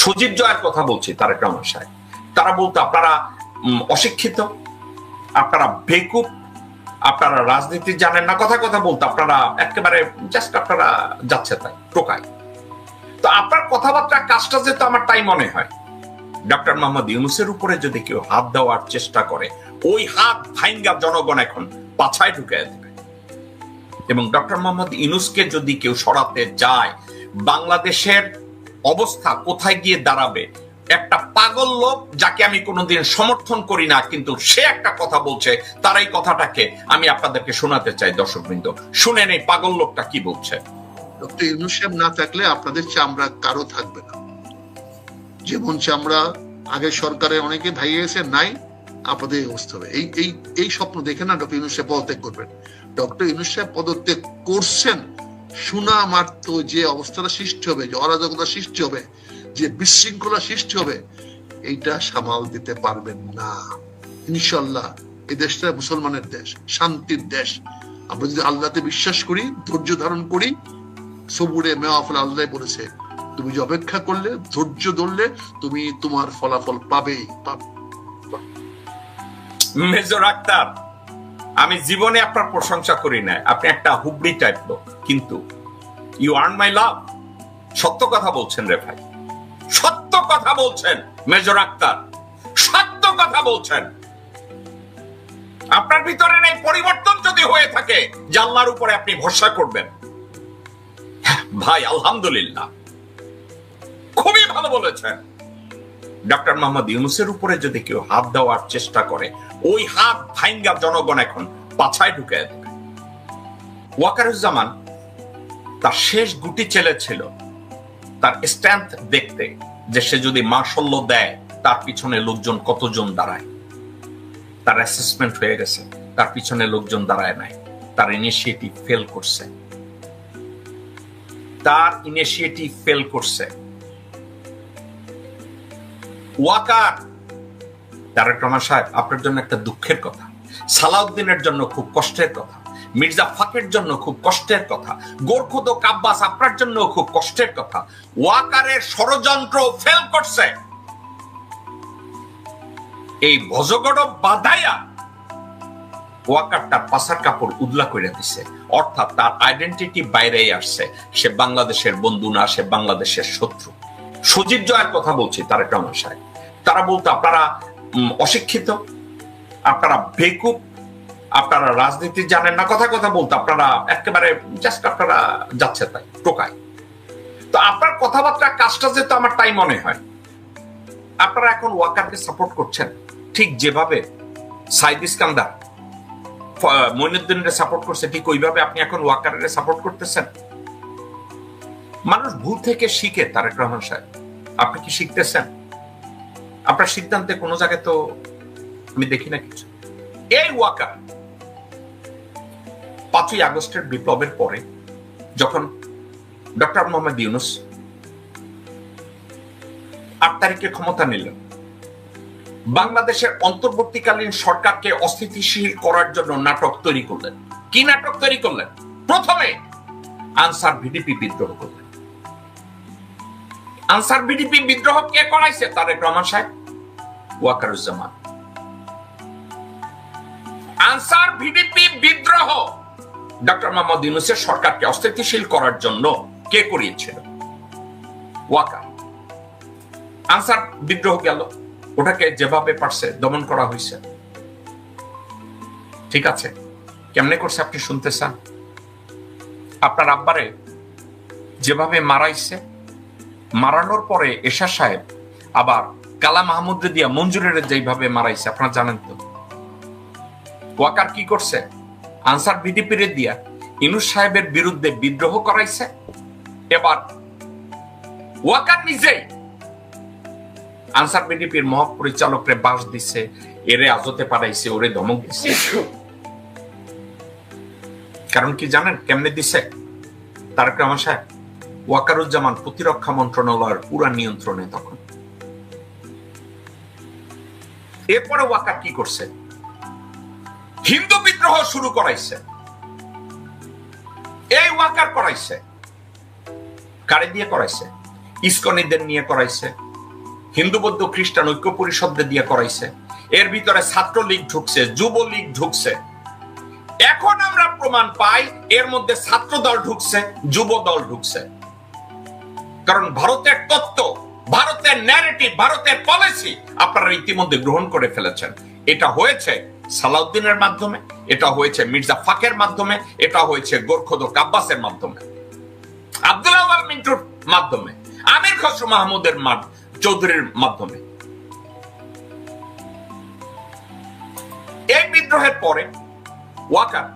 সজীব জয়ের কথা বলছি তারেক রহমান সাহেব। তারা বলতো, আপনারা অশিক্ষিত, আপনারা বেকুব, আপনারা রাজনীতি জানেন না। কথা কথা বলতো, আপনারা একেবারে জাস্ট আপনারা যাচ্ছে তাই টোকায় তো আপনার কথাবার্তা কাজটা যেহেতু আমার তাই মনে হয় ডক্টর মোহাম্মদ ইউনুসের উপরে যদি কেউ হাত দেওয়ার চেষ্টা করে, ওই হাত ভাইঙ্গা জনগণ এখন পাছায় ঢুকে দেবে এবং ডক্টর মোহাম্মদ ইউনুসকে যদি কেউ সরাতে যায় বাংলাদেশের অবস্থা কোথায় গিয়ে দাঁড়াবে? একটা পাগল লোক যাকে আমি কোনোদিন সমর্থন করি না, কিন্তু সে একটা কথা বলছে, তার এই কথাটাকে আমি আপনাদেরকে শোনাতে চাই, দর্শকবৃন্দ। শুনেন এই পাগল লোকটা কি বলছে। না থাকলে আপনাদের চামড়া কারও থাকবে না। যেমন চামড়া আগের সরকারে অনেকে ভাইয়ে গেছে নাই, আপনাদের অবস্থা হবে। এই এই এই স্বপ্ন দেখে না ডক্টর ইউনুস সাহেব পদত্যাগ করবেন। ডক্টর ইউনুস সাহেব পদত্যাগ করছেন শোনা মাত্র যে অবস্থাটা সৃষ্টি হবে, যে অরাজকতা সৃষ্টি হবে, যে বিশৃঙ্খলা সৃষ্টি হবে, এইটা সামাল দিতে পারবেন না। ইনশাল্লাহ এই দেশটা মুসলমানের দেশ, শান্তির দেশ। আমরা যদি আল্লাহতে বিশ্বাস করি, ধৈর্য ধারণ করি, সবুরে মেওয়াফল আল্লাহ বলেছে, তুমি যে অপেক্ষা করলে, ধৈর্য ধরলে, তুমি তোমার ফলাফল পাবেই, পাবে। মেজর আক্তার আমি জীবনে আপনার প্রশংসা করি না আপনি একটা হুবড়ি টাইপ লোক, কিন্তু ইউ আর্ন মাই লাভ সত্য কথা বলছেন রে ভাই। সত্য কথা বলছেন মেজর আক্তার। সত্য কথা বলছেন। আপনার ভিতরে নেই পরিবর্তন যদি হয়ে থাকে জানলার উপরে আপনি ভরসা করবেন। ভাই, আলহামদুলিল্লাহ। খুবই ভালো বলেছেন। ডক্টর মোহাম্মদ ইউনুসের উপরে যদি কেউ হাত দেওয়ার চেষ্টা করে, ওই হাত ভাইঙ্গা জনগণ এখন পাছায় ঢুকে ওয়াকারুজ্জামান তার শেষ গুটি ছেলে ছিল। তার স্ট্যান্থ দেখতে যে সে যদি মার্শল্য দেয়, তার পিছনে লোকজন কতজন দাঁড়ায়? তার অ্যাসেসমেন্ট হয়ে গেছে, তার পিছনে লোকজন দাঁড়ায় নাই। তার ইনিশিয়েটিভ ফেল করছে। তার ইনিশিয়েটিভ ফেল করছে। ওয়াকার তারেক রহমান সাহেব, আপনার জন্য একটা দুঃখের কথা। সালাউদ্দিনের জন্য খুব কষ্টের কথা। মির্জা ফাকের জন্য খুব কষ্টের কথা। গোরখুদ কাব্বাস আপনার জন্য খুব কষ্টের কথা। ওয়াকারের ষড়যন্ত্র ফেল করছে। এই ভজগড় বাধাইয়া ওয়াকার তার পাশার কাপড় উদলা করে দিছে। অর্থাৎ তার আইডেন্টিটি বাইরে আসছে। সে বাংলাদেশের বন্ধু না, সে বাংলাদেশের শত্রু। সজীব জয়ের কথা বলছি, তারেক রহমান সাহেব। তারা বলতো, আপনারা অশিক্ষিত, আপনারা বেকুব, আপনারা রাজনীতি জানেন না। কথা কথা বলতো, আপনারা একেবারে জাস্ট আপনারা যাচ্ছে তাই, টোকায়। তো আপনার কথাবার্তা কাজটা যেহেতু আমার তাই মনে হয়, আপনারা এখন ওয়াকারকে সাপোর্ট করছেন, ঠিক যেভাবে, সাইদ ইস্কান্দার মঈনুদ্দিনের সাপোর্ট করছে, ঠিক ওইভাবে আপনি এখন ওয়াকারের সাপোর্ট করতেছেন? মানুষ ভুল থেকে শিখে, তারেক রহমান সাহেব, আপনি কি শিখতেছেন? আপনার সিদ্ধান্তে কোনো জায়গায় তো আমি দেখি না কিছু। এই ওয়াকার পাঁচই আগস্টের বিপ্লবের পরে যখন ডক্টর মোহাম্মদ ইউনুস আট তারিখে ক্ষমতা নিলেন, বাংলাদেশের অন্তর্বর্তীকালীন সরকারকে অস্থিতিশীল করার জন্য নাটক তৈরি করলেন। কি নাটক তৈরি করলেন? প্রথমে আনসার ভিডিপি বিদ্রোহ করলেন। আনসার ভিডিপি বিদ্রোহ কে করাইছে? তারেক রহমান সাহেব। ওয়াকারুজ্জামান। আনসার, ভিডিপি, বিদ্রোহ। ডক্টর মোহাম্মদ ইউনুসের সরকারকে অস্থিতিশীল করার জন্য কে করিয়েছিল? ওয়াকার। আনসার, বিদ্রোহ গেল ওটাকে যেভাবে পারছে, দমন করা হয়েছে। ঠিক আছে। কেমনে করছে আপনি শুনতে চান আপনার আব্বারে যেভাবে মারাইছে, মারানোর পরে এশা সাহেব আবার কালা মাহমুদ দিয়া মঞ্জুরের যেভাবে মারাইছে, আপনারা জানেন তো। ওয়াকার কি করছে? আনসার ভিডিপিরে দিয়া ইনুস সাহেবের বিরুদ্ধে বিদ্রোহ করাইছে। এবার ওয়াকার নিজেই আনসার বিডিপির মহাপরিচালকরে বাস দিছে, এরে আজতে পারাইছে, ওরে ধমক দিছে। কারণ কি জানেন কেমনে দিছে? তারক রহমান সাহেব, ওয়াকারুজ্জামান প্রতিরক্ষা মন্ত্রণালয়ের পুরা নিয়ন্ত্রণে তখন। এরপরে ওয়াকার কি করছে? হিন্দু বিদ্রোহ শুরু করাইছে। এই ওয়াকার করাইছে। কারে দিয়ে করাইছে? ইস্কনিদের নিয়ে করাইছে। হিন্দু, বৌদ্ধ, খ্রিস্টান, ঐক্য পরিষদে দিয়ে করাইছে। এর ভিতরে ছাত্র লীগ ঢুকছে যুব লীগ ঢুকছে। এখন আমরা প্রমাণ পাই, এর মধ্যে ছাত্র দল ঢুকছে যুব দল ঢুকছে। কারণ ভারতের তত্ত্ব ভারতের ন্যারেটিভ ভারতের পলিসি আপনারা ইতিমধ্যে গ্রহণ করে ফেলেছেন। এটা হয়েছে সালাউদ্দিনের মাধ্যমে, এটা হয়েছে মির্জা ফাকের মাধ্যমে, এটা হয়েছে গোরখদ কাব্বাসের মাধ্যমে। মিন্টুর মাধ্যমে, আমির খসরু মাহমুদের চৌধুরীর মাধ্যমে। এই বিদ্রোহের পরে ওয়াকার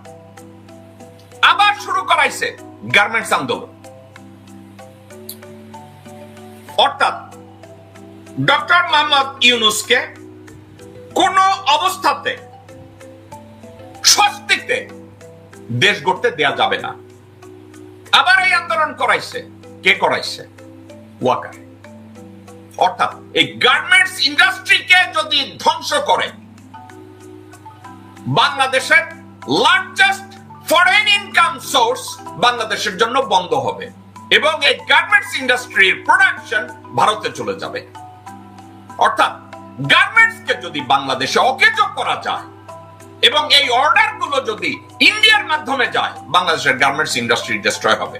আবার শুরু করাইছে গার্মেন্টস আন্দোলন। অর্থাৎ ডক্টর মোহাম্মদ ইউনুসকে কোন অবস্থাতে, স্বস্তিতে দেশ গড়তে দেয়া যাবে না। আবার এই আন্দোলন করাইছে। কে করাইছে? ওয়াকার। অর্থাৎ এই গার্মেন্টস ইন্ডাস্ট্রিকে যদি ধ্বংস করে, বাংলাদেশের লার্জেস্ট ফরেন ইনকাম সোর্স বাংলাদেশের জন্য বন্ধ হবে এবং এই গার্মেন্টস ইন্ডাস্ট্রির প্রোডাকশন ভারতে চলে যাবে। অর্থাৎ গার্মেন্টস কে যদি বাংলাদেশে অকেজ করা যায় এবং এই অর্ডারগুলো যদি ইন্ডিয়ার মাধ্যমে যায়, বাংলাদেশের গার্মেন্টস ইন্ডাস্ট্রি ডিস্ট্রয় হবে।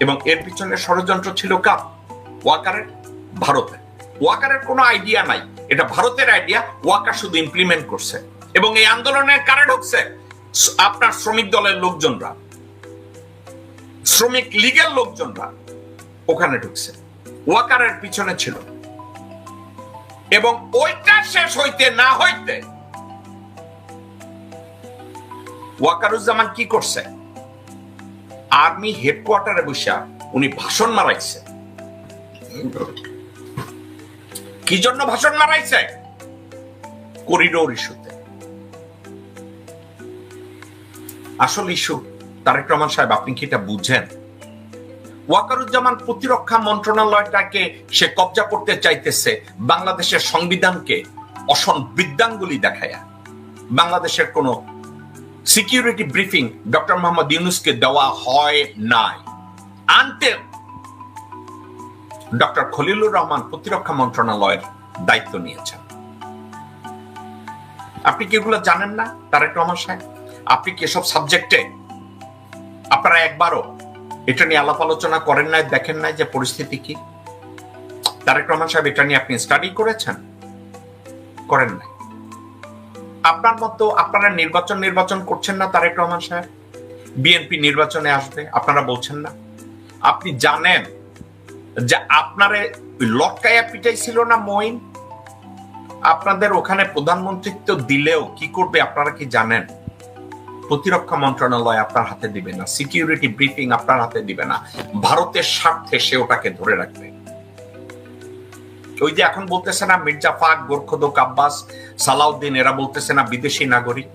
এবং এর পিছনে ষড়যন্ত্র ছিল কার? ওয়াকারের ভারতে ওয়াকারের কোনো আইডিয়া নাই। এটা ভারতের আইডিয়া ওয়াকার শুধু ইমপ্লিমেন্ট করছে। এবং এই আন্দোলনের কারে ঢুকছে আপনার শ্রমিক দলের লোকজনরা, শ্রমিক লীগের লোকজনরা ওখানে ঢুকছে। ওয়াকারের পিছনে ছিল। এবং ওইটা শেষ হইতে না হইতে ওয়াকারুজ্জামান কি করছে? আর্মি হেডকোয়ার্টারে বসে উনি ভাষণ মারাইছে। কি জন্য ভাষণ মারাইছে? করিডোর ইস্যুতে। আসল ইস্যু তারেক রহমান সাহেব, আপনি কি এটা বুঝেন? ওয়াকারুজ্জামান প্রতিরক্ষা মন্ত্রণালয়টাকে সে কবজা করতে চাইতেছে, বাংলাদেশের সংবিধানকে অসন বৃদ্ধাঙ্গুলি দেখায়া বাংলাদেশের কোন সিকিউরিটি ব্রিফিং ডক্টর মোহাম্মদ ইউনুসকে দেওয়া হয় নাই। আনতে ডক্টর খলিলুর রহমান প্রতিরক্ষা মন্ত্রণালয়ের দায়িত্ব নিয়েছেন। আপনি কি এগুলো জানেন না? তারেক রহমান সাহেব, আপনি কি এসব সাবজেক্টে আপনারা একবারও এটা নিয়ে আলাপ আলোচনা করেন নাই, দেখেন নাই যে পরিস্থিতি কি। তারেক রহমান সাহেব, এটা নিয়ে আপনি স্টাডি করেছেন? করেন নাই। আপনার মতো আপনারা নির্বাচন নির্বাচন করছেন না তারেক রহমান সাহেব? বিএনপি নির্বাচনে আসবে, আপনারা বলছেন না? আপনি জানেন যে আপনারে লটকাইয়া পিটাই ছিল না মইন আপনাদের ওখানে প্রধানমন্ত্রিত্ব দিলেও কি করবে আপনারা কি জানেন? প্রতিরক্ষা মন্ত্রণালয় আপনার হাতে দিবে না সিকিউরিটি ব্রিফিং আপনার হাতে দিবে না, ভারতের স্বার্থে সে ওটাকে ধরে রাখবে। ওই যে এখন বলতেছে না, মির্জা ফাক গোরখদক আব্বাস, সালাউদ্দিন, এরা বলতেছে না বিদেশি নাগরিক।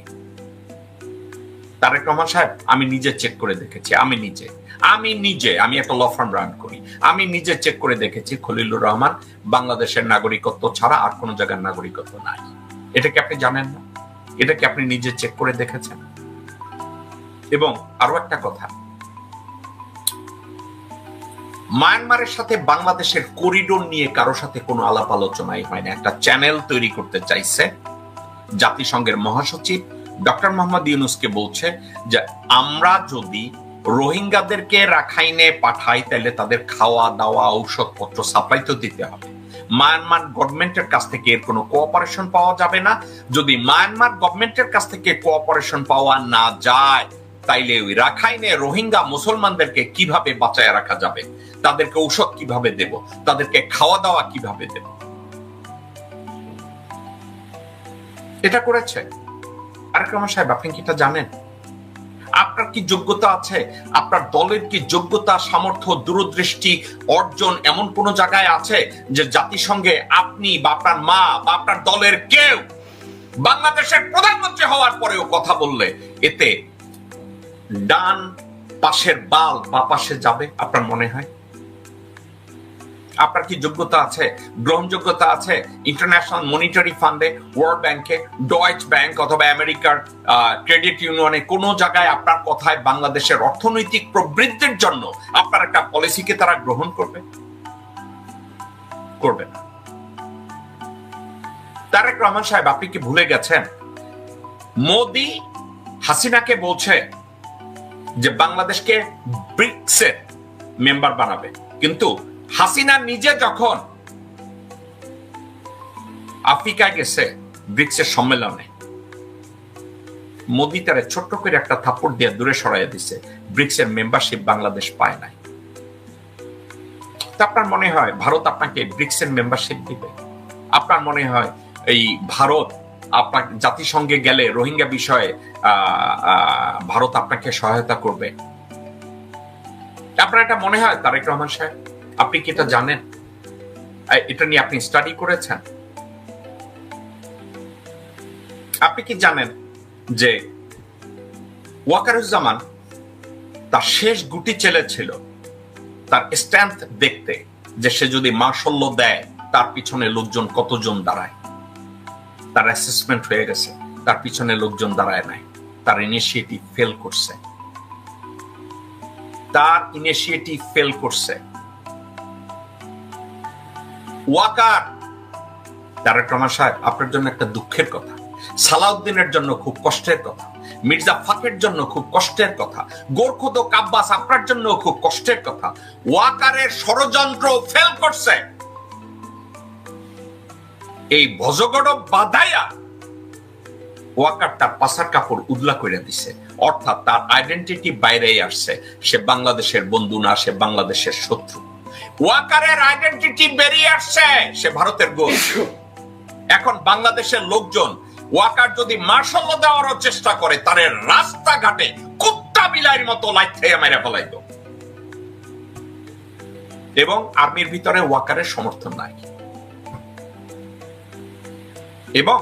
তারেক রহমান সাহেব, আমি নিজে চেক করে দেখেছি, আমি নিজে আমি নিজে, আমি একটা ল ফার্ম রান করি, আমি নিজে চেক করে দেখেছি খলিলুর রহমান, বাংলাদেশের নাগরিকত্ব ছাড়া আর কোনো জায়গার নাগরিকত্ব নাই। এটা কি আপনি জানেন না? এটা কি আপনি নিজে চেক করে দেখেছেন? এবং আরও একটা কথা। মায়ানমারের সাথে বাংলাদেশের করিডোর নিয়ে কারও সাথে কোনো আলাপ আলোচনাই হয় না। একটা চ্যানেল তৈরি করতে চাইছে জাতিসংঘের মহাসচিব ডক্টর মোহাম্মদ ইউনুসকে বলছে যে, আমরা যদি রোহিঙ্গাদেরকে রাখাইনে পাঠাই তাহলে তাদের খাওয়া, দাওয়া, ঔষধপত্র সাপ্লাই তো দিতে হবে। মায়ানমার গভর্নমেন্টের কাছ থেকে এর কোনো কোঅপারেশন পাওয়া যাবে না। যদি মায়ানমার গভর্নমেন্টের কাছ থেকে কোঅপারেশন পাওয়া না যায় তাইলে ওই রাখাইনে রোহিঙ্গা মুসলমানদেরকে কীভাবে বাঁচায় রাখা যাবে? তাদেরকে ঔষধ কীভাবে দেব? তাদেরকে খাওয়া দাওয়া কীভাবে দেব? এটা করেছে। আরেক সাহেব, আপনি কি এটা জানেন? আপনার কি যোগ্যতা আছে? আপনার দলের কি যোগ্যতা, সামর্থ্য, দূরদৃষ্টি, অর্জন এমন কোন জায়গায় আছে যে জাতিসংঘে আপনি বা আপনার মা বা আপনার দলের কেউ বাংলাদেশের প্রধানমন্ত্রী হওয়ার পরেও কথা বললে এতে ডান পাশের বাল বা পাশে যাবে, আপনার মনে হয়? আপনার কি যোগ্যতা আছে? গ্রহণযোগ্যতা আছে? ইন্টারন্যাশনাল মনিটারি ফান্ডে, ওয়ার্ল্ড ব্যাংকে, ডয়েচ ব্যাংক অথবা আমেরিকার ক্রেডিট ইউনিয়নে কোনো জায়গায় আপনার কথায় বাংলাদেশের অর্থনৈতিক প্রবৃদ্ধির জন্য আপনার একটা পলিসিকে তারা গ্রহণ করবে? করবে না। তারেক রহমান সাহেব, আপনি কি ভুলে গেছেন? মোদি হাসিনাকে বলছে যে বাংলাদেশকে ব্রিক্সের মেম্বার বানাবে। কিন্তু হাসিনা নিজে যখন আফ্রিকায় গেছে ব্রিক্সের সম্মেলনে, মোদি তারে ছোট্ট করে একটা থাপ্পড় দিয়ে দূরে সরাইয়া দিছে, ব্রিক্সের মেম্বারশিপ বাংলাদেশ পায় নাই। তা আপনার মনে হয় ভারত আপনাকে ব্রিক্সের মেম্বারশিপ দিবে? আপনার মনে হয় এই ভারত আপনার জাতিসংঘে গেলে রোহিঙ্গা বিষয়ে ভারত আপনাকে সহায়তা করবে। আপনার এটা মনে হয়, তারেক রহমান সাহেব? আপনি কি এটা জানেন? এটা নিয়ে আপনি স্টাডি করেছেন? আপনি কি জানেন যে ওয়াকারুজ্জামান তার শেষ গুটি ছেলে ছিল, তার স্ট্যান্থ দেখতে, যে সে যদি মার্শল্য দেয়, তার পিছনে লোকজন কতজন দাঁড়ায়? তার অ্যাসেসমেন্ট হয়ে গেছে। তার পিছনে লোকজন দাঁড়ায় নাই। তার ইনিশিয়েটিভ ফেল করছে। তার ইনিশিয়েটিভ ফেল করছে। ওয়াকার তারেক রহমান সাহেব, আপনার জন্য একটা দুঃখের কথা। সালাউদ্দিনের জন্য খুব কষ্টের কথা। মির্জা ফাকের জন্য খুব কষ্টের কথা। গোরখুদ কাব্বাস আপনার জন্য খুব কষ্টের কথা। ওয়াকারের ষড়যন্ত্র ফেল করছে। এই ভজগড় বাধাইয়া ওয়াকার তার পাশার কাপড় উদলা করে দিছে। অর্থাৎ তার আইডেন্টিটি বাইরে আসছে। সে বাংলাদেশের বন্ধু না, সে বাংলাদেশের শত্রু। ওয়াকারের আইডেন্টিটি বেরিয়ে আসছে, সে ভারতের এখন বাংলাদেশের লোকজন ওয়াকার যদি মার্শাল্য দেওয়ারও চেষ্টা করে, তার রাস্তাঘাটে কুত্তা বিলাইয়ের মতো লাইট মেরে এবং আর্মির ভিতরে ওয়াকারের সমর্থন নাই। এবং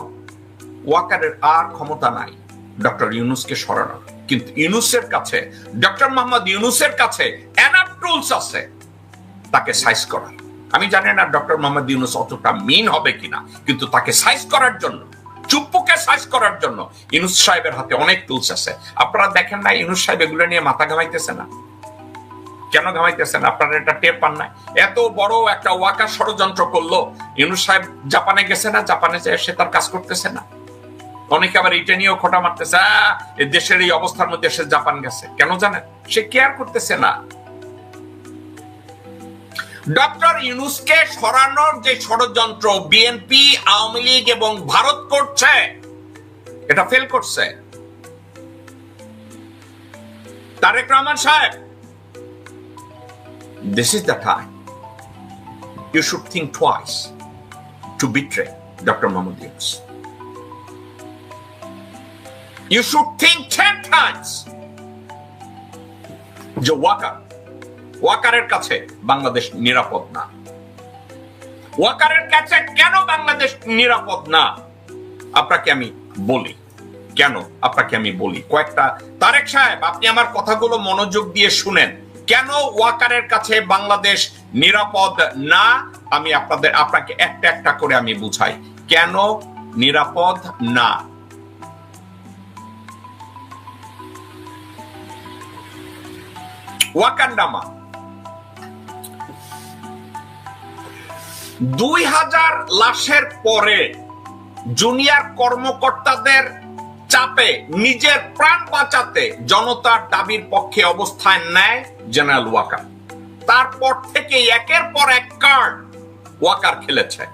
ওয়াকারের আর ক্ষমতা নাই, ডক্টর ইউনুসকে সরানোর কিন্তু ইউনুসের কাছে, ডক্টর মোহাম্মদ ইউনুসের কাছে টুলস আছে, তাকে সাইজ করার আমি জানি না ডক্টর মোহাম্মদ ইউনুস অতটা মিন হবে কিনা, কিন্তু তাকে সাইজ করার জন্য, চুপ্পুকে সাইজ করার জন্য ইউনুস সাহেবের হাতে অনেক টুলস আছে। আপনারা দেখেন না ইউনুস সাহেব এগুলো নিয়ে মাথা ঘামাইতেছে না? কেন ঘামাইতেছেন? আপনারা এটা টের পান না এত বড় একটা ওয়াকা ষড়যন্ত্র করল। ইউনুস সাহেব জাপানে গেছে না? জাপানে যায় সে তার কাজ করতেছে না? অনেকে আবার এটা নিয়েও খোটা মারতেছে "আহ, এ দেশের এই অবস্থার মধ্যে সে জাপান গেছে। কেন জানেন? সে কেয়ার করতেছে না। ডক্টর ইউনুসকে সরানোর যে ষড়যন্ত্র বিএনপি আওয়ামী লীগ এবং ভারত করছে এটা ফেল করছে। তারেক রহমান সাহেব this is the time you should think twice to betray doctor Mohammad Yunus You should think ten times. যে ওয়াকার, ওয়াকারের কাছে বাংলাদেশ নিরাপদ না। ওয়াকারের কাছে কেন বাংলাদেশ নিরাপদ না? আপনাকে আমি বলি। কেন? আপনাকে আমি বলি। কয়েকটা, তারেক সাহেব, আপনি আমার কথাগুলো মনোযোগ দিয়ে শুনেন। কেন ওয়াকারের কাছে বাংলাদেশ নিরাপদ না? আমি আপনাদের, আপনাকে একটা একটা করে আমি বুঝাই। কেন নিরাপদ না? ওয়াকান্ডামা। দুই হাজার লাশের পরে জুনিয়র কর্মকর্তাদের চাপে, নিজের প্রাণ বাঁচাতে জনতার দাবির পক্ষে অবস্থান নেয় জেনারেল ওয়াকার। তারপর থেকে একের পর এক কার্ড ওয়াকার খেলেছে।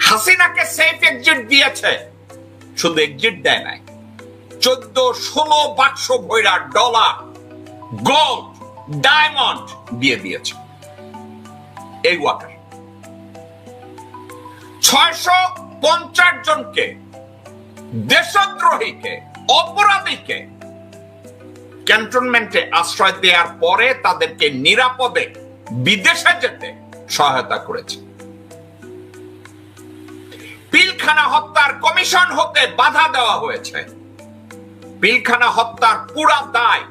হাসিনাকে সেফ এক্সিট দিয়েছে। শুধু এক্সিট দেয় নাই। চোদ্দ ষোলো বাক্স ভৈরা ডলার গোল্ড ডায়মন্ড দিয়ে দিয়েছে। এই ওয়াকার। ছয়শো পঞ্চাশ জনকে দেশদ্রোহীকে, অপরাধীকে ক্যান্টনমেন্টে আশ্রয় দেওয়ার পরে তাদেরকে নিরাপদে বিদেশে যেতে সহায়তা করেছে। পিলখানা হত্যার কমিশন হতে বাধা দেওয়া হয়েছে। পিলখানা হত্যার পুরা দায়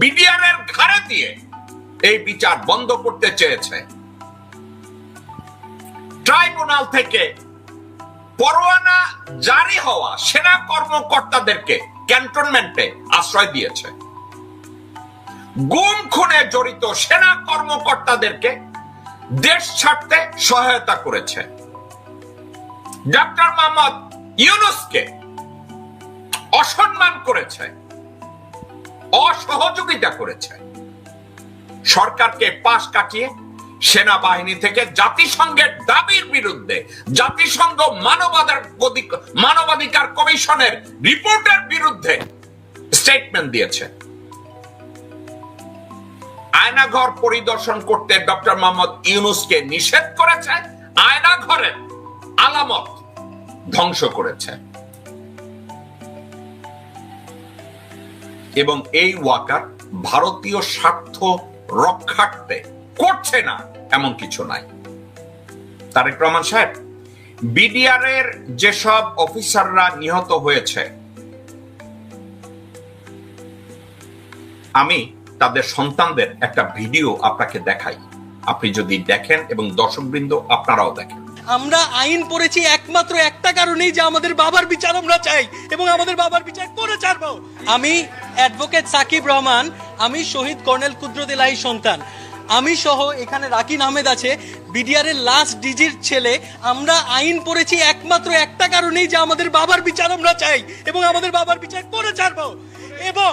বিডিআরের ঘাড়ে দিয়ে এই বিচার বন্ধ করতে চেয়েছে। ট্রাইব্যুনাল থেকে পরোয়ানা জারি হওয়া সেনা কর্মকর্তাদেরকে ক্যান্টনমেন্টে আশ্রয় দিয়েছে। গুম খুনে জড়িত সেনা কর্মকর্তাদেরকে দেশ ছাড়তে সহায়তা করেছে। ডক্টর মোহাম্মদ ইউনুসকে অসম্মান করেছে, অসহযোগিতা করেছে। সরকারকে পাশ কাটিয়ে সেনাবাহিনী থেকে জাতিসংঘের দাবির বিরুদ্ধে জাতিসংঘ মানবাধিকার মানবাধিকার কমিশনের রিপোর্টের বিরুদ্ধে স্টেটমেন্ট দিয়েছে। আয়নাঘর পরিদর্শন করতে ডক্টর মোহাম্মদ ইউনুসকে নিষেধ করেছে, আয়নাঘরের আলামত ধ্বংস করেছে। এবং এই ওয়াকার ভারতীয় স্বার্থ রক্ষার্থে করছে না, এমন কিছু নাই। তারেক রহমান সাহেব বিডিআর এর যেসব অফিসাররা নিহত হয়েছে, আমি তাদের সন্তানদের একটা ভিডিও আপনাকে দেখাই। আপনি যদি দেখেন এবং দর্শকবৃন্দ, আপনারাও দেখেন। আমরা আইন পড়েছি একমাত্র একটা কারণেই যে আমাদের বাবার বিচার আমরা চাই এবং আমাদের বাবার বিচার করে ছাড়বো। আমি অ্যাডভোকেট সাকিব রহমান, আমি শহীদ কর্নেল কুদ্রত এলাহি সন্তান। আমি সহ এখানে রাকিন আহমেদ আছে বিডিআর এর লাস্ট ডিজির ছেলে। আমরা আইন পড়েছি একমাত্র একটা কারণেই যে আমাদের বাবার বিচার আমরা চাই এবং আমাদের বাবার বিচার করে ছাড়বো। এবং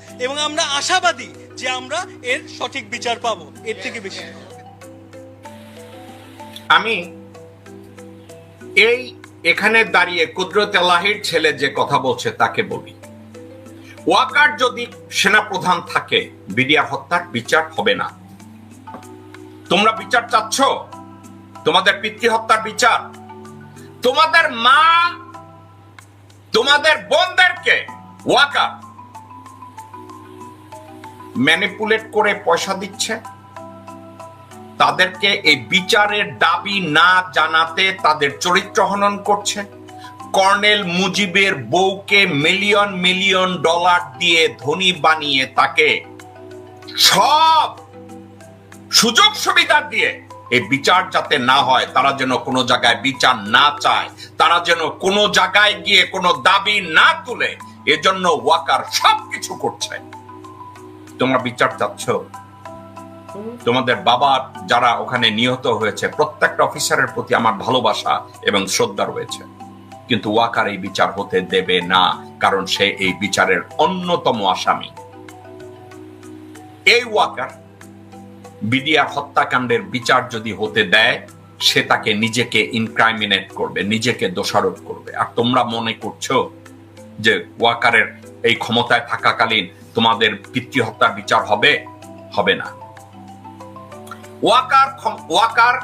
এবং আমরা আশাবাদী যে আমরা এর সঠিক বিচার পাবো। এর থেকে বেশি আমি এই এখানে দাঁড়িয়ে কুদরত আল্লাহির ছেলে যে কথা বলছে তাকে বলি। ওয়াকার যদি সেনাপ্রধান থাকে বিডিয়া হত্যার বিচার হবে না। তোমরা বিচার চাচ্ছ? তোমাদের পিতৃ হত্যার বিচার? তোমাদের মা তোমাদের বোনদেরকে ওয়াকার ম্যানিপুলেট করে পয়সা দিচ্ছে। তাদেরকে এই বিচারের দাবি না জানাতে তাদের চরিত্র হনন করছে। কর্নেল মুজিবের বউকে মিলিয়ন মিলিয়ন ডলার দিয়ে ধনী বানিয়ে তাকে সব সুযোগ সুবিধা দিয়ে এই বিচার যাতে না হয়, তারা যেন কোনো জায়গায় বিচার না চায়, তারা যেন কোনো জায়গায় গিয়ে কোনো দাবি না তুলে, এজন্য ওয়াকার সবকিছু করছে। তোমরা বিচার চাচ্ছ। তোমাদের বাবার যারা ওখানে নিহত হয়েছে, প্রত্যেকটা অফিসারের প্রতি আমার ভালোবাসা এবং শ্রদ্ধা রয়েছে। কিন্তু ওয়াকার এই বিচার হতে দেবে না, কারণ সে এই বিচারের অন্যতম আসামি। এই ওয়াকার বিডিআর হত্যাকাণ্ডের বিচার যদি হতে দেয়, সে তাকে নিজেকে ইনক্রাইমিনেট করবে, নিজেকে দোষারোপ করবে। আর তোমরা মনে করছ যে ওয়াকারের এই ক্ষমতায় থাকাকালীন তোমাদের পিতৃ হত্যার বিচার হবে হবে না। ওয়াকার ওয়াকার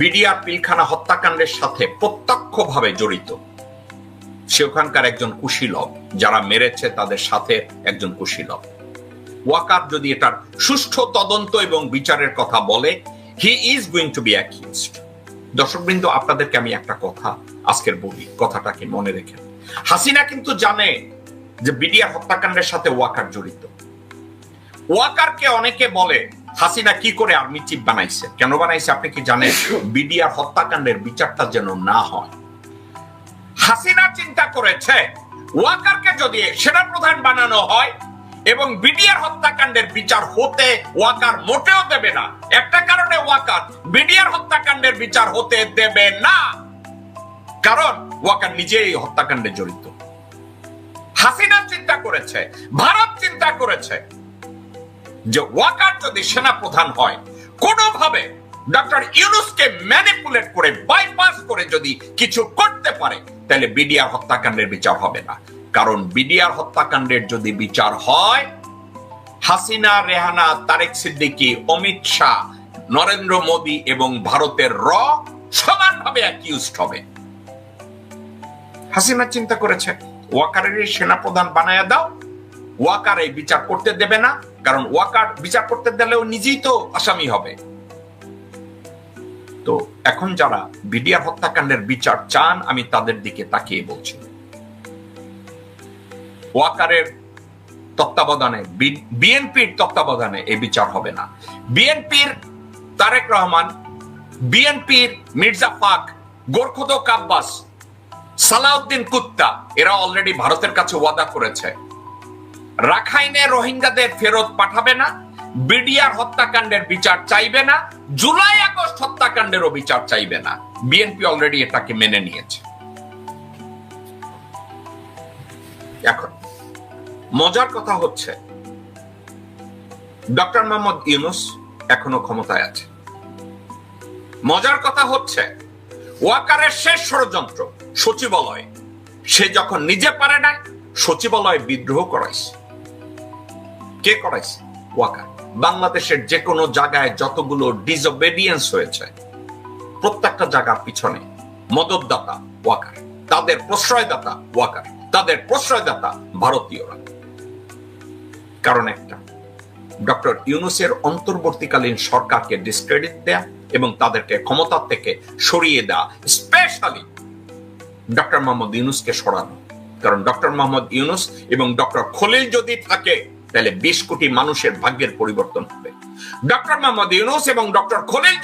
বিডিআর পিলখানা হত্যাকাণ্ডের সাথে প্রত্যক্ষভাবে জড়িত। সে ওখানকার একজন কুশীলব, যারা মেরেছে তাদের সাথে একজন কুশীলব। ওয়াকার যদি এটার সুষ্ঠু তদন্ত এবং বিচারের কথা বলে he is going to be accused দর্শকবৃন্দ, আপনাদেরকে আমি একটা কথা, আজকের বলি, কথাটাকে মনে রেখেন হাসিনা কিন্তু জানে যে বিডিআর হত্যাকাণ্ডের সাথে ওয়াকার জড়িত। ওয়াকারকে অনেকে বলে, হাসিনা কি করে আর্মি চিফ বানাইছে? কেন বানাইছে? আপনি কি জানেন? বিডিআর হত্যাকাণ্ডের বিচারটা যেন না হয়। হাসিনা চিন্তা করেছে, ওয়াকারকে যদি সেনাপ্রধান বানানো হয় এবং বিডিআর হত্যাকাণ্ডের বিচার হতে ওয়াকার মোটেও দেবে না, একটা কারণে ওয়াকার বিডিআর হত্যাকাণ্ডের বিচার হতে দেবে না। কারণ ওয়াকার নিজেই হত্যাকাণ্ডে জড়িত। হাসিনা চিন্তা করেছে, ভারত চিন্তা করেছে যে ওয়াকার যদি সেনা প্রধান হয়, কোনোভাবে ডক্টর ইউনুসকে ম্যানিপুলেট করে বাইপাস করে যদি কিছু করতে পারে, তাহলে বিডিআর হত্যাকাণ্ডের বিচার হবে না। কারণ বিডিআর হত্যাকাণ্ডের যদি বিচার হয়, হাসিনা, রেহানা, তারেক সিদ্দিকী, অমিত শাহ, নরেন্দ্র মোদী এবং ভারতের র সমানভাবে অ্যাকিউজড হবে। হাসিনা চিন্তা করেছে। ওয়াকারের সেনাপ্রধান বানায়া দাও। ওয়াকার এই বিচার করতে দেবে না, কারণ ওয়াকার বিচার করতে দিলেও নিজেই তো আসামি হবে। তো এখন যারা বিডিআর হত্যাকাণ্ডের বিচার চান, আমি তাদের দিকে তাকিয়ে বলছি। ওয়াকারের তত্ত্বাবধানে বিএনপির তত্ত্বাবধানে এই বিচার হবে না। বিএনপির তারেক রহমান, বিএনপির মির্জা ফাক গোরখুদ কাব্বাস সালাউদ্দিন কুত্তা, এরা অলরেডি ভারতের কাছে ওয়াদা করেছে। রাখাইনে রোহিঙ্গাদের ফেরত পাঠাবে না, বিডিআর হত্যাকাণ্ডের বিচার চাইবে না, জুলাই আগস্ট হত্যাকাণ্ডেরও বিচার চাইবে না। বিএনপি অলরেডি এটাকে মেনে নিয়েছে। এখন, মজার কথা হচ্ছে, ডক্টর মোহাম্মদ ইউনুস এখনও ক্ষমতায় আছে। মজার কথা হচ্ছে ওয়াকারের শেষ ষড়যন্ত্র, সচিবালয়। সে যখন নিজে পারে না সচিবালয় বিদ্রোহ করাইছে। কে করাইছে? ওয়াকার। বাংলাদেশের যে কোনো জায়গায় যতগুলো ডিসঅবেডিয়েন্স হয়েছে, প্রত্যেকটা জায়গার পিছনে মদতদাতা ওয়াকার। তাদের প্রশ্রয়দাতা ওয়াকার। তাদের প্রশ্রয়দাতা ভারতীয়রা। কারণ একটা, ডক্টর ইউনুসের অন্তর্বর্তীকালীন সরকারকে ডিসক্রেডিট দেয়া এবং তাদেরকে ক্ষমতা থেকে সরিয়ে দেওয়া স্পেশালি ডক্টর মোহাম্মদ ইউনুসকে সরানো। কারণ ডক্টর মোহাম্মদ ইউনুস এবং ডক্টর খলিল যদি থাকে, তাহলে বিশ কোটি মানুষের ভাগ্যের পরিবর্তন হবে। ডক্টর মোহাম্মদ ইউনুস এবং ডক্টর খলিল